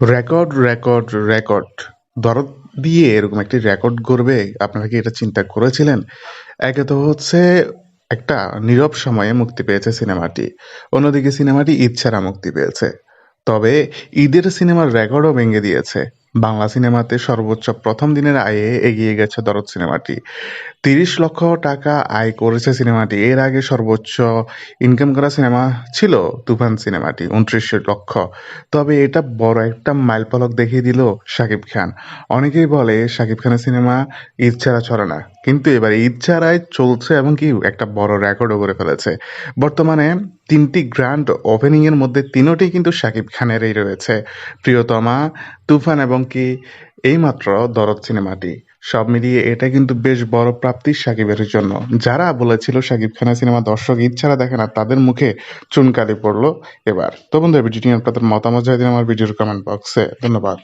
Record, record, record. দরদ দিয়ে এরকম একটি রেকর্ড করবে আপনারা কি এটা চিন্তা করেছিলেন? একে তো হচ্ছে একটা নীরব সময়ে মুক্তি পেয়েছে সিনেমাটি। অন্যদিকে সিনেমাটি ইচ্ছারা মুক্তি পেয়েছে। তবে ঈদের সিনেমার রেকর্ডও ভেঙে দিয়েছে। বাংলা সিনেমাতে সর্বোচ্চ প্রথম দিনের আয়ে এগিয়ে গেছে দরদ সিনেমাটি। ৩০ লক্ষ টাকা আয় করেছে সিনেমাটি। এর আগে সর্বোচ্চ ইনকাম করা সিনেমা ছিল তুফান সিনেমাটি ২৯ লক্ষ। তবে এটা বড় একটা মাইলফলক দেখিয়ে দিল শাকিব খান। অনেকেই বলে শাকিব খানের সিনেমা ঈদ ছাড়া চলে না। কিন্তু এবার ঈদ ছাড়াই চলছে এবং কি একটা বড় রেকর্ডও করে ফেলেছে। বর্তমানে তিনটি গ্র্যান্ড ওপেনিং এর মধ্যে ৩টি কিন্তু শাকিব খানেরই রয়েছে। প্রিয়তমা, তুফান এবং কি এইমাত্র দরদ সিনেমাটি। সব মিলিয়ে এটা কিন্তু বেশ বড় প্রাপ্তি সাকিবের জন্য। যারা বলেছিল সাকিব খানের সিনেমা দর্শক ইচ্ছারা দেখে না, তাদের মুখে চুনকালি পড়ল এবার। তো বন্ধুরা, ভিডিওটি আপনাদের মতামত জানিয়ে দিন আমার ভিডিওর কমেন্ট বক্সে। ধন্যবাদ।